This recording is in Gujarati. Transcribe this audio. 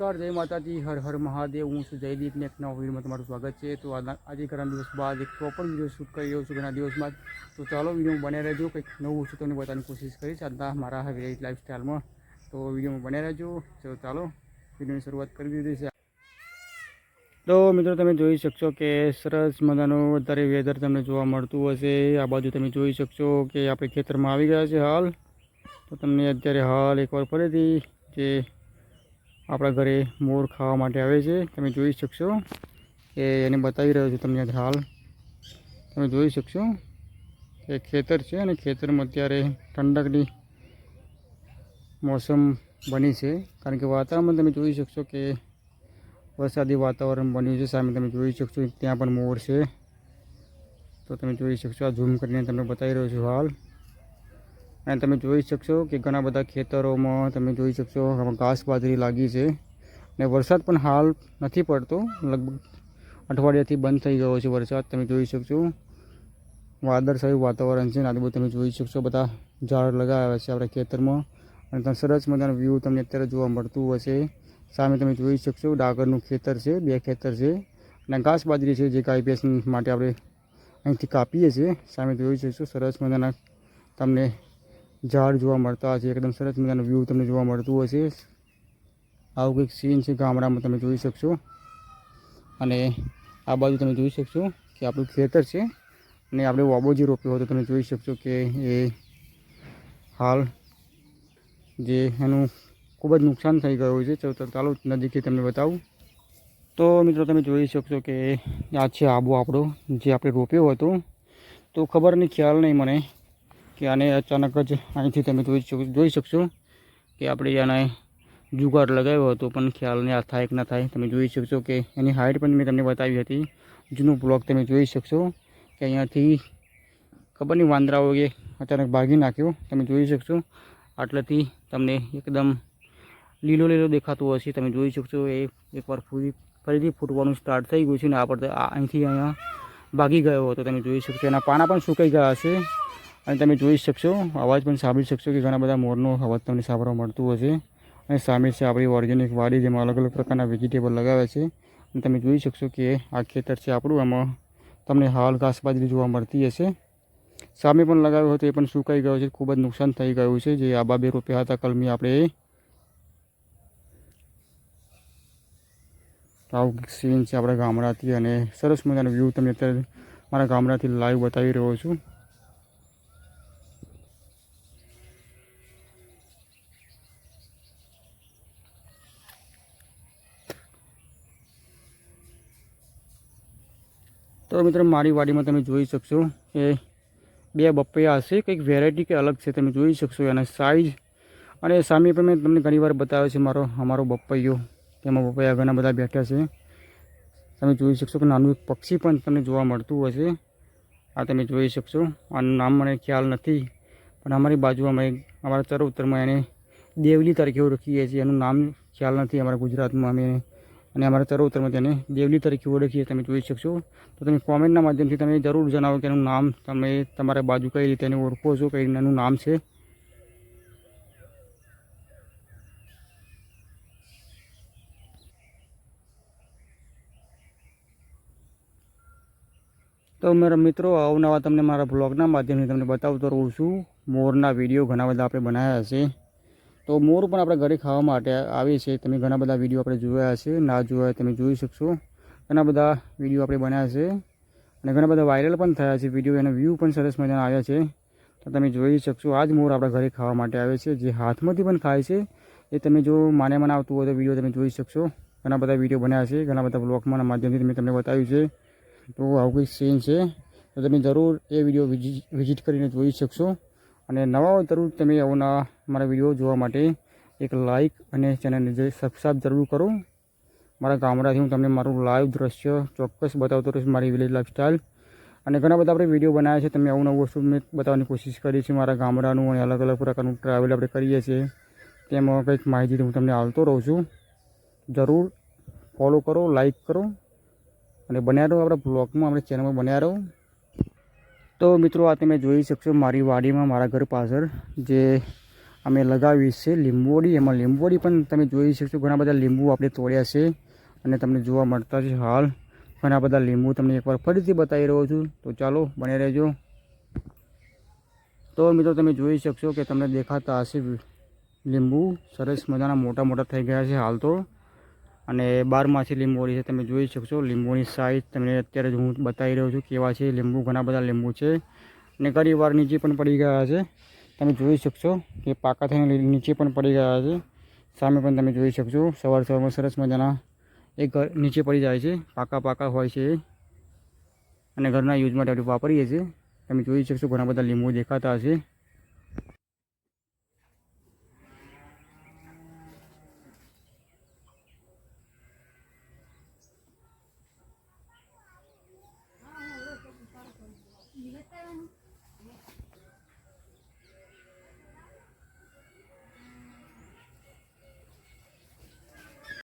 માતાજી, હર હર મહાદેવ, હું છું જયદીપને એક નવા વિડીયોમાં તમારું સ્વાગત છે. તો આજે ઘણા દિવસ બાદ એક પ્રોપર વીડિયો શૂટ કરી રહ્યો છું ઘણા દિવસ બાદ તો ચાલો વિડીયોમાં બને રહેજો, કંઈક નવું છે તમને બતાવવાની કોશિશ કરીશ. આજના મારા વિલેજ લાઈફસ્ટાઈલમાં તો વિડીયોમાં બને રહેજો. તો ચાલો વિડીયોની શરૂઆત કરી દીધી છે. તો મિત્રો, તમે જોઈ શકશો કે સરસ મજાનું વધારે વેધર તમને જોવા મળતું હશે. આ બાજુ તમે જોઈ શકશો કે આપણે ખેતરમાં આવી ગયા છે હાલ. તો તમને અત્યારે હાલ એકવાર ફરીથી જે આપણા ઘરે મોર ખાવા માટે આવે છે. તમે જોઈ શકશો કે એને બતાવી રહ્યો છું તમને હાલ. તમે જોઈ શકશો કે ખેતર છે અને ખેતરમાં અત્યારે ઠંડકની મોસમ બની છે. કારણ કે વાતાવરણ તમે જોઈ શકશો કે વરસાદી વાતાવરણ બન્યું છે. સામે તમે જોઈ શકશો ત્યાં પણ મોર છે. તો તમે જોઈ શકશો આ ઝૂમ કરીને તમને બતાવી રહ્યો છું હાલ. અને તમે જોઈ શકશો કે ઘણા બધા ખેતરોમાં તમે જોઈ શકશો આમાં ઘાસ બાજરી લાગી છે અને વરસાદ પણ હાલ નથી પડતો. લગભગ અઠવાડિયાથી બંધ થઈ ગયો છે વરસાદ, તમે જોઈ શકશો. વાદળછાયું વાતાવરણ છે અને આજુબાજુ તમે જોઈ શકશો બધા ઝાડ લગાવ્યા છે આપણા ખેતરમાં. અને ત્યાં સરસ મજાનો વ્યૂ તમને અત્યારે જોવા મળતું હશે. સામે તમે જોઈ શકશો ડાગરનું ખેતર છે, બે ખેતર છે. અને ઘાસ બાજરી છે જે ગાય ભેંસ માટે આપણે અહીંથી કાપીએ છીએ. સામે જોઈ શકશો સરસ મજાના તમને ઝાડ જોવા મળતા હશે, એકદમ સરસ મજાનું વ્યૂ તમને જોવા મળતું હશે. આવું કંઈક સીન છે ગામડામાં તમે જોઈ શકશો. અને આ બાજુ તમે જોઈ શકશો કે આપણું ખેતર છે અને આપણે વાબોજી રોપ્યો હતો, તમે જોઈ શકશો કે એ હાલ જે એનું ખૂબ જ નુકસાન થઈ ગયું છે. તો ચાલો નજીકથી તમને બતાવું. તો મિત્રો, તમે જોઈ શકશો કે આ છે આબો આપણો, જે આપણે રોપ્યો હતો. તો ખબર નહીં, ખ્યાલ નહીં મને કે આને અચાનક જ અહીંથી તમે જોઈ જોઈ શકશો કે આપણે આને જુગાડ લગાવ્યો હતો, પણ ખ્યાલ નહીં આ થાય કે ના થાય. તમે જોઈ શકશો કે એની હાઇટ પણ મેં તમને બતાવી હતી. જૂનો બ્લોક તમે જોઈ શકશો કે અહીંયાથી ખબર નહીં એ અચાનક ભાગી નાખ્યો. તમે જોઈ શકશો આટલેથી તમને એકદમ લીલો લીલો દેખાતું હશે. તમે જોઈ શકશો એ એકવાર ફૂલી ફરીથી ફૂટવાનું સ્ટાર્ટ થઈ ગયું છે ને આ પર અહીંથી અહીંયા ભાગી ગયો હતો. તમે જોઈ શકશો એના પાના પણ સુકાઈ ગયા હશે. અને તમે જોઈ શકશો, અવાજ પણ સાંભળી શકશો કે ઘણા બધા મોરનો અવાજ તમને સાંભળવા મળતું હશે. અને સામે છે આપણી ઓર્ગેનિક વાડી, જેમાં અલગ અલગ પ્રકારના વેજીટેબલ લગાવ્યા છે. અને તમે જોઈ શકશો કે આ ખેતર છે આપણું એમાં તમને હાલ ઘાસબાજરી જોવા મળતી હશે. સામે પણ લગાવ્યો હતો, એ પણ સુકાઈ ગયો છે, ખૂબ જ નુકસાન થઈ ગયું છે. જે આબા બે રોપ્યા હતા, કલમી આપણે આવું સીન છે આપણા ગામડાથી. અને સરસ મજાનો વ્યૂ તમને અત્યારે મારા ગામડાથી લાઈવ બતાવી રહ્યો છું. તો મિત્રો, મારી વાડીમાં તમે જોઈ શકશો કે બે બપૈયા હશે. કંઈક વેરાયટી કે અલગ છે, તમે જોઈ શકશો એના સાઇઝ અને સામે પણ મેં તમને ઘણીવાર બતાવ્યો છે મારો, અમારો બપૈયો. તેમાં બપૈયા ઘણા બધા બેઠા છે. તમે જોઈ શકશો કે નાનું એક પક્ષી પણ તમને જોવા મળતું હશે. આ તમે જોઈ શકશો. આનું નામ મને ખ્યાલ નથી, પણ અમારી બાજુ અમે અમારા ચરોતરમાં એને દેવલી તરીકે રખીએ છીએ. એનું નામ ખ્યાલ નથી અમારા ગુજરાતમાં. અમે અને અમારા ચરોતરમાં તેને દેવલી તરીકે ઓળખીએ, તમે જોઈ શકશો. તો તમે કોમેન્ટના માધ્યમથી તમે જરૂર જણાવો કે એનું નામ તમે તમારા બાજુ કઈ રીતે એને ઓળખો છો, કઈ એનું નામ છે? તો મારા મિત્રો અવનવા તમને મારા બ્લોગના માધ્યમથી તમને બતાવતો રહું છું. મોરના વીડિયો ઘણા બધા આપણે બનાવ્યા છે. તો મોર પણ આપણે ઘરે ખાવા માટે આવે છે તમે ઘણા બધા વીડિયો આપણે જોયા છે ના જોયા તમે જોઈ શકશો. ઘણા બધા વીડિયો આપણે બનાવ્યા છે. અને ઘણા બધા વાયરલ પણ થયા છે વીડિયો, એના વ્યૂ પણ સરસ મજાના આવ્યા છે. તો તમે જોઈ શકશો, આ જ મોર આપણા ઘરે ખાવા માટે આવે છે. જે હાથમાંથી પણ ખાય છે, એ તમે જો માને મને આવતું હોય તો વીડિયો તમે જોઈ શકશો. ઘણા બધા વીડિયો બનાવ્યા છે, ઘણા બધા બ્લોગમાંના માધ્યમથી મેં તમને બતાવ્યું છે. તો આવું કંઈક સીન છે. તો તમે જરૂર એ વીડિયો વિઝિટ કરીને જોઈ શકશો. અને નવા તરૂર તમે આવના મારા વીડિયો જોવા માટે એક લાઇક અને ચેનલને જે સબસ્ક્રાઈબ જરૂર કરો. મારા ગામડાથી હું તમને મારું લાઈવ દ્રશ્ય ચોક્કસ બતાવતો રહીશ મારી વિલેજ લાઈફસ્ટાઈલ અને ઘણા બધા આપણે વીડિયો બનાવ્યા છે તમે આવું નવું વસ્તુ મેં બતાવવાની કોશિશ કરી છે મારા ગામડાનું અને અલગ અલગ પ્રકારનું ટ્રાવેલ આપણે કરીએ છીએ. તેમાં કંઈક માહિતી હું તમને આવતો રહું છું. જરૂર ફોલો કરો લાઈક કરો. અને બન્યા રહો આપણા બ્લોગમાં આપણે ચેનલમાં બન્યા રહો. તો મિત્રો, આ તમે જોઈ શકશો મારી વાડીમાં, મારા ઘર પાછળ જે અમે લગાવી છે લીંબોડી એમાં લીંબોડી પણ તમે જોઈ શકશો. ઘણા બધા લીંબુ આપણે તોડ્યા છે અને તમને જોવા મળતા છે હાલ. ઘણા બધા લીંબુ તમને એકવાર ફરીથી બતાવી રહ્યો છું. તો ચાલો, બને રહેજો. તો મિત્રો, તમે જોઈ શકશો કે તમને દેખાતા હશે લીંબુ. સરસ મજાના મોટા મોટા થઈ ગયા છે હાલ તો. અને બારમાસી લીંબોડી છે, તમે જોઈ શકશો. લીંબુની સાઇઝ તમને અત્યારે હું બતાવી રહ્યો છું કેવા છે. લીંબુ, ઘણા બધા લીંબુ છે. અને ઘણી વાર નીચે પણ પડી ગયા છે. તમે જોઈ શકશો કે પાકા થઈને નીચે પણ પડી ગયા છે. સામે પણ તમે જોઈ શકશો. સવાર સવારમાં સરસ મજાના એ ઘર નીચે પડી જાય છે. પાકા પાકા હોય છે. અને ઘરના યુઝ માટે આપણે વાપરીએ છીએ. તમે જોઈ શકશો ઘણા બધા લીંબુ દેખાતા હશે.